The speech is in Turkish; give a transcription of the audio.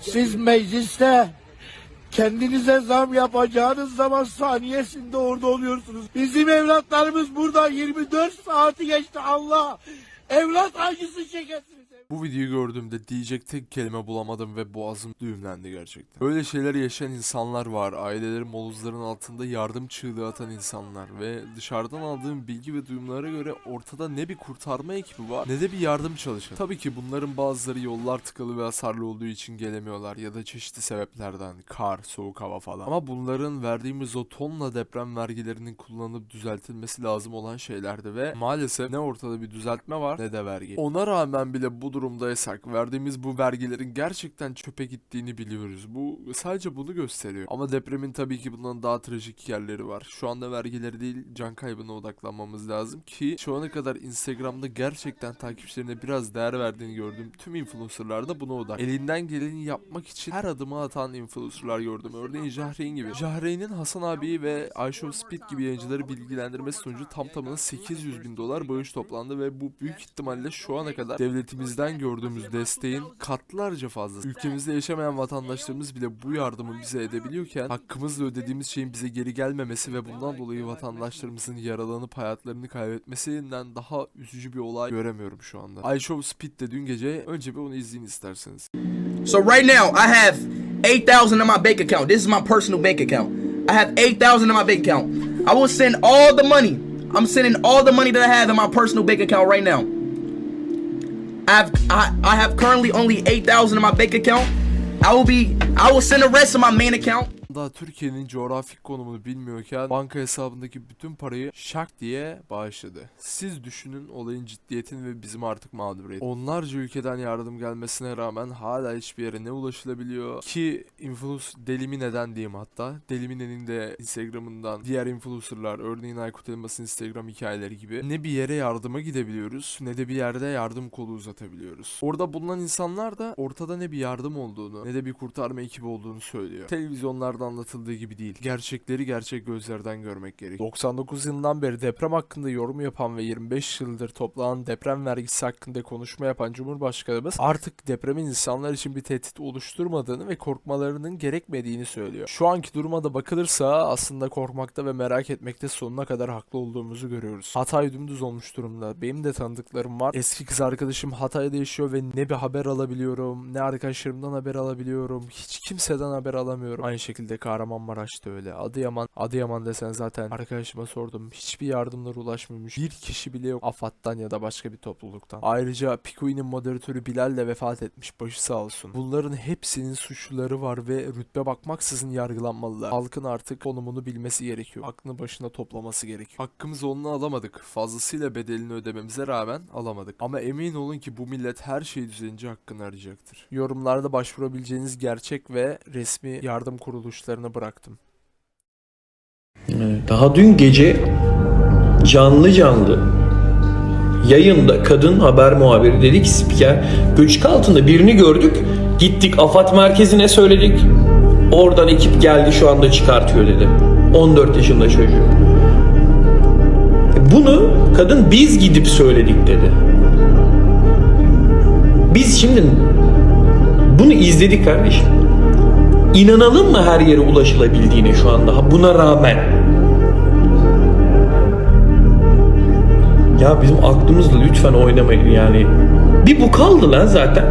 Siz mecliste kendinize zam yapacağınız zaman saniyesinde orada oluyorsunuz. Bizim evlatlarımız burada 24 saati geçti Allah. Evlat acısı çekesiniz. Bu videoyu gördüğümde diyecek tek kelime bulamadım ve boğazım düğümlendi gerçekten. Böyle şeyler yaşayan insanlar var. Ailelerin moluzların altında yardım çığlığı atan insanlar ve dışarıdan aldığım bilgi ve duyumlara göre ortada ne bir kurtarma ekibi var ne de bir yardım çalışanı. Tabii ki bunların bazıları yollar tıkalı ve hasarlı olduğu için gelemiyorlar ya da çeşitli sebeplerden kar, soğuk hava falan. Ama bunların verdiğimiz o tonla deprem vergilerinin kullanılıp düzeltilmesi lazım olan şeylerdi ve maalesef ne ortada bir düzeltme var ne de vergi. Ona rağmen bile bu durumdaysak verdiğimiz bu vergilerin gerçekten çöpe gittiğini biliyoruz. Bu sadece bunu gösteriyor. Ama depremin tabii ki bundan daha trajik yerleri var. Şu anda vergileri değil can kaybına odaklanmamız lazım ki şu ana kadar Instagram'da gerçekten takipçilerine biraz değer verdiğini gördüğüm tüm influencerlar da buna odak. Elinden geleni yapmak için her adımı atan influencerlar gördüm. Örneğin Jahreyn gibi. Jahreyn'in Hasan abi ve Ayşe Speed gibi yayıncıları bilgilendirmesi sonucu tam tamına 800 bin dolar bağış toplandı ve bu büyük ihtimalle şu ana kadar devletimizden gördüğümüz desteğin katlarca fazlası. Ülkemizde yaşamayan vatandaşlarımız bile bu yardımı bize edebiliyorken hakkımızla ödediğimiz şeyin bize geri gelmemesi ve bundan dolayı vatandaşlarımızın yaralanıp hayatlarını kaybetmesinden daha üzücü bir olay göremiyorum şu anda. Ayşe Speed de dün gece önce bir onu izleyin isterseniz. So right now I have eight thousand in my bank account. This is my personal bank account. I have eight thousand in my bank account. I will send all the money. I'm sending all the money that I have in my personal bank account right now. I have I, I have currently only eight thousand in my bank account. I will be I will send the rest of my main account. Daha Türkiye'nin coğrafik konumunu bilmiyorken banka hesabındaki bütün parayı şak diye bağışladı. Siz düşünün olayın ciddiyetini ve bizim artık mağduriyet. Onlarca ülkeden yardım gelmesine rağmen hala hiçbir yere ne ulaşılabiliyor ki influence delimi neden diyeyim hatta. Delimine'nin de Instagram'ından diğer influencerlar örneğin Aykut Elmas'ın Instagram hikayeleri gibi ne bir yere yardıma gidebiliyoruz ne de bir yerde yardım kolu uzatabiliyoruz. Orada bulunan insanlar da ortada ne bir yardım olduğunu ne de bir kurtarma ekibi olduğunu söylüyor. Televizyonlarda anlatıldığı gibi değil. Gerçekleri gerçek gözlerden görmek gerek. 99 yılından beri deprem hakkında yorum yapan ve 25 yıldır toplanan deprem vergisi hakkında konuşma yapan Cumhurbaşkanımız artık depremin insanlar için bir tehdit oluşturmadığını ve korkmalarının gerekmediğini söylüyor. Şu anki duruma da bakılırsa aslında korkmakta ve merak etmekte sonuna kadar haklı olduğumuzu görüyoruz. Hatay dümdüz olmuş durumda. Benim de tanıdıklarım var. Eski kız arkadaşım Hatay'da yaşıyor ve ne bir haber alabiliyorum, ne arkadaşlarımdan haber alabiliyorum. Hiç kimseden haber alamıyorum. Aynı şekilde Kahramanmaraş'ta öyle. Adıyaman, Adıyaman desen zaten arkadaşıma sordum. Hiçbir yardımlar ulaşmamış. Bir kişi bile yok AFAD'dan ya da başka bir topluluktan. Ayrıca Pikui'nin moderatörü Bilal de vefat etmiş. Başı sağ olsun. Bunların hepsinin suçluları var ve rütbe bakmaksızın yargılanmalılar. Halkın artık konumunu bilmesi gerekiyor. Aklını başına toplaması gerekiyor. Hakkımızı onunla alamadık. Fazlasıyla bedelini ödememize rağmen alamadık. Ama emin olun ki bu millet her şey düzelince hakkını arayacaktır. Yorumlarda başvurabileceğiniz gerçek ve resmi yardım kuruluşlarını bıraktım. Daha dün gece canlı canlı yayında kadın haber muhabiri dedi ki spiker. Göçük altında birini gördük gittik AFAD merkezine söyledik. Oradan ekip geldi şu anda çıkartıyor dedi. 14 yaşında çocuğu. Bunu kadın biz gidip söyledik dedi. Biz şimdi bunu izledik kardeşim İnanalım mı her yere ulaşılabildiğine şu anda buna rağmen? Ya bizim aklımızla lütfen oynamayın yani. Bir bu kaldı lan zaten.